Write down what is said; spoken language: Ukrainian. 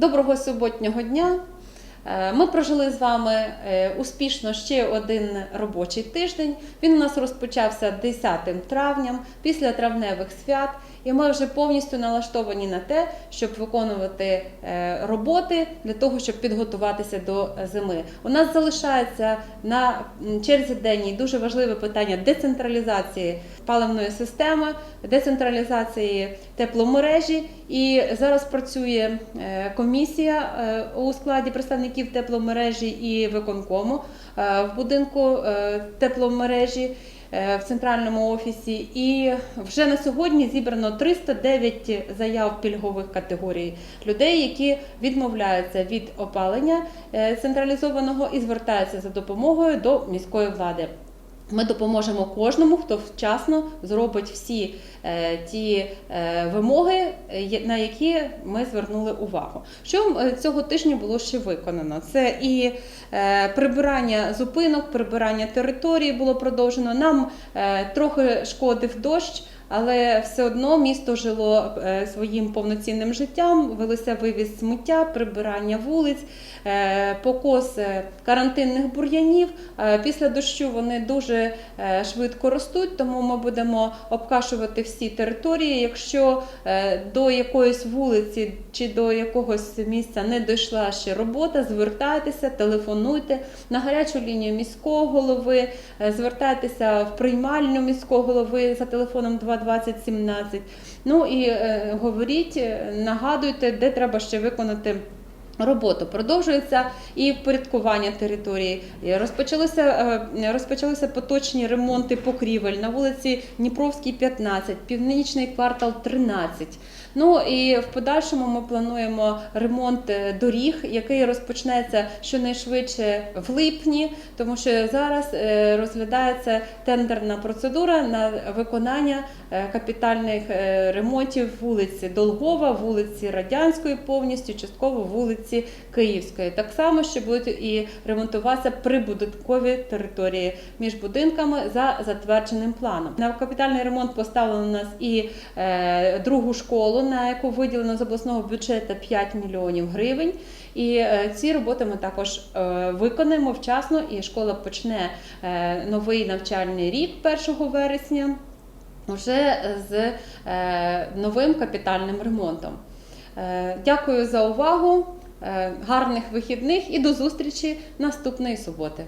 цього суботнього дня е, ми прожили з вами е, успішно ще один робочий тиждень. Він у нас розпочався 10 травням після травневих свят, і ми вже повністю налаштовані на те, щоб виконувати е, роботи для того, щоб підготуватися до зими. У нас залишається на черзі денній дуже важливе питання децентралізації паливної системи, децентралізації тепломережі. І зараз працює е, комісія е, у складі представників тепломережі і виконкому е, в будинку е, тепломережі е, в центральному офісі. І вже на сьогодні зібрано 309 заяв пільгових категорій людей, які відмовляються від опалення е, централізованого і звертаються за допомогою до міської влади. Ми допоможемо кожному, хто вчасно зробить всі е, ті е, вимоги, е, на які ми звернули увагу. Що цього тижня було ще виконано? Це і прибирання зупинок, прибирання території було продовжено. Нам трохи шкодив дощ. Але все одно місто жило е, своїм повноцінним життям, велися вивіз сміття, прибирання вулиць, е, покос е, карантинних бур'янів. Після дощу вони дуже швидко ростуть, тому ми будемо обкашувати всі території. Якщо до якоїсь вулиці чи до якогось місця не дійшла ще робота, звертайтеся, телефонуйте на гарячу лінію міського голови, звертайтеся в приймальню міського голови за телефоном 22017. Ну і е, говоріть, е, нагадуйте, де треба ще виконати. Роботу продовжується і впорядкування території. Розпочалися, е, розпочалися поточні ремонти покрівель на вулиці Дніпровській, 15, Північний квартал 13. Ну і в подальшому ми плануємо ремонт е, доріг, який розпочнеться щонайшвидше в липні, тому що зараз е, розглядається тендерна процедура на виконання е, капітальних ремонтів вулиці Долгова, вулиці Радянської повністю, частково вулиці Київської. Так само, що будуть і ремонтуватися прибудинкові території між будинками за затвердженим планом. На капітальний ремонт поставлено у нас і другу школу, на яку виділено з обласного бюджету 5 мільйонів гривень. І е, ці роботи ми також е, виконаємо вчасно, і школа почне е, новий навчальний рік 1 вересня вже з новим капітальним ремонтом. Дякую за увагу, гарних вихідних і до зустрічі наступної суботи.